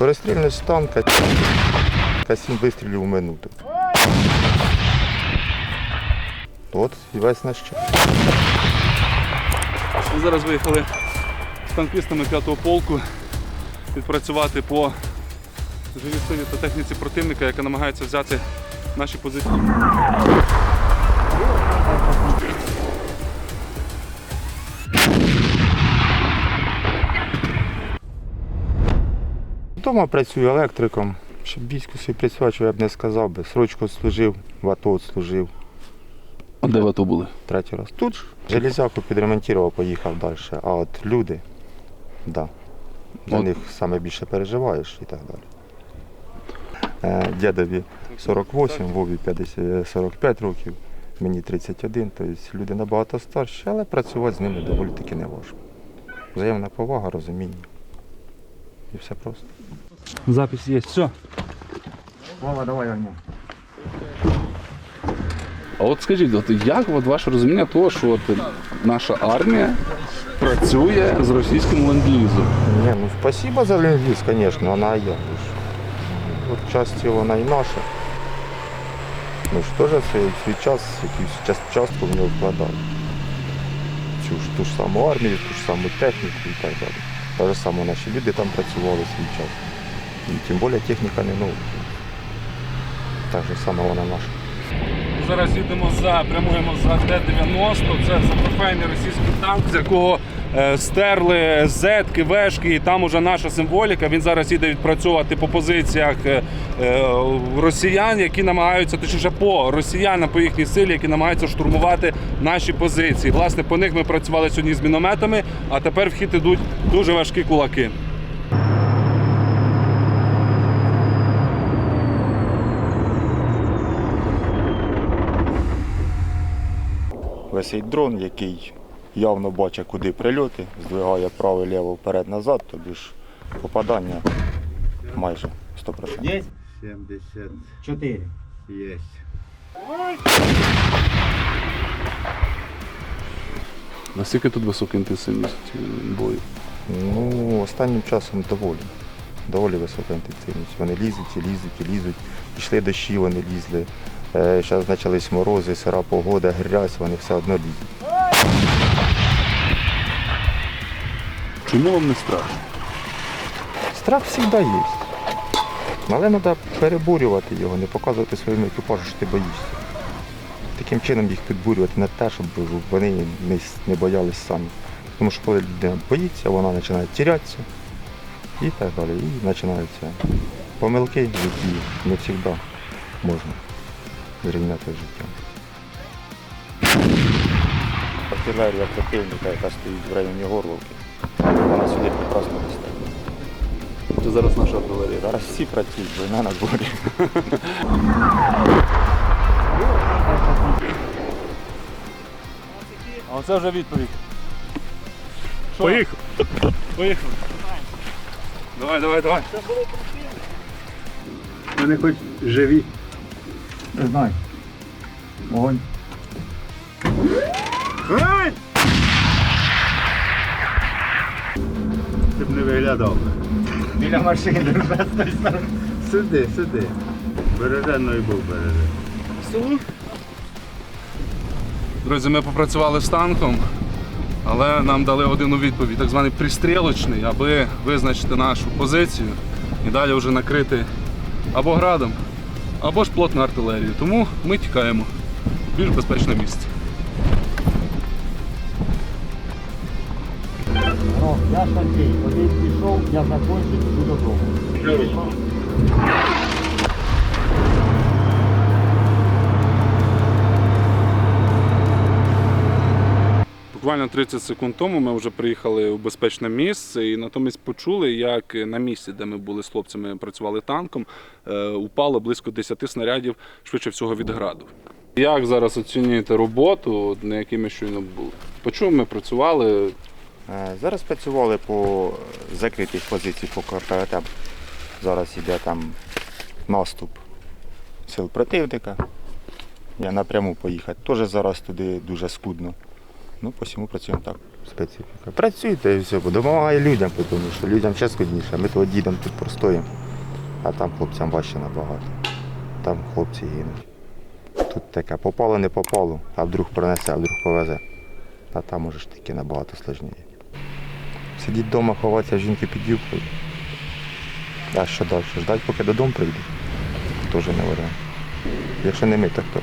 Скорострільний танка 7 вистрілів у минуту. От і весь наш час. Ми зараз виїхали з танкістами 5-го полку відпрацювати по живій силі та техніці противника, яка намагається взяти наші позиції. Вдома працюю електриком. Щоб війську собі працювати, що я б не сказав би. Срочку служив, в АТО служив А де ви то були? третій раз. Тут ж железяку підремонтував, поїхав далі. А от люди, да, за От. них саме більше переживаєш і так далі. Е, Дядові 48, Вові 50, 45 років, мені 31, тобто люди набагато старші, але працювати з ними доволі таки не важко. Взаємна повага, розуміння. І все просто. Запись є. Все. Вова, давай огня. А от скажіть, от як от ваше розуміння того, що от наша армія працює з російським ленд-лізом? Не, ну спасибо за ленд конечно, она я. Ну, ж, От часті вона і наша. Ну ж теж свій, свій час, якусь час- частку в нього вкладали. Цю ж ту ж саму армію, ту ж саму техніку і так далі. Так ж саме наші люди там працювали свій час. І тим більше техніка не нова. Так же саме вона наша. Зараз їдемо за прямуємо за Т-90. Це затрофейний російський танк, з якого е, стерли зетки, вешки, і там уже наша символіка. Він зараз їде відпрацьовувати по позиціях е, е, росіян, які намагаються, точніше по росіянам, по їхній силі, які намагаються штурмувати наші позиції. Власне, по них ми працювали сьогодні з мінометами, а тепер в хід ідуть дуже важкі кулаки. Висить дрон, який явно бачить, куди прильоти, здвигає право, ліво, вперед, назад, тобі ж попадання майже 100%. Есть? 74. Есть. Наскільки тут висока інтенсивність е, бою? Ну, останнім часом доволі. Доволі висока інтенсивність. Вони лізуть і лізуть і лізуть. Пішли дощі, вони лізли. Зараз почались морози, сира погода, грязь, вони все одно лізуть. Чому вам не страшно? Страх завжди є. Але треба перебурювати його, не показувати своєму екіпажу, що ти боїшся. Таким чином їх підбурювати не те, щоб вони не боялись самі. Тому що коли людина боїться, вона починає тірятися і так далі. І починаються помилки, які не завжди можна зрівняти з життям. Артилерія противника, яка стоїть в районі Горловки, вона сюди прекрасно достає. Це зараз наша артилерія. Зараз всі працюють, війна на дворі. А оце вже відповідь. Поїхав. Поїхав. Давай, давай, давай. Вони хоч живі. Не знаю. Огонь. Гань! Ти б не виглядав. Біля машини вже Сюди, сюди. Береженою був бережен. Друзі, ми попрацювали з танком, але нам дали один у відповідь, так званий пристрілочний, аби визначити нашу позицію і далі вже накрити або градом, або ж плотну артилерію. Тому ми тікаємо в більш безпечне місце. Я Сергій, один пішов, я закончив, іду додому. Буквально 30 секунд тому ми вже приїхали у безпечне місце і натомість почули, як на місці, де ми були з хлопцями, працювали танком, е, упало близько 10 снарядів, швидше всього від граду. Як зараз оцінюєте роботу, на якій ми щойно були? По чому ми працювали? Е, Зараз працювали по закритих позиціях по КПТ. Зараз йде там наступ сил противника. Я напряму поїхати. Теж зараз туди дуже скудно. Ну, по всьому працюємо так. специфіка. Працюйте і все, допомагає людям, тому що людям ще складніше. Ми того дідом тут простоїмо, а там хлопцям важче набагато. Там хлопці гинуть. Тут таке попало, не попало, а вдруг пронесе, а вдруг повезе. А там уже ж таки набагато складніше. Сидіть вдома, ховатися жінки під юбкою. А що далі? Ждать, поки додому прийдуть? Теж не варіант. Якщо не ми, то хто?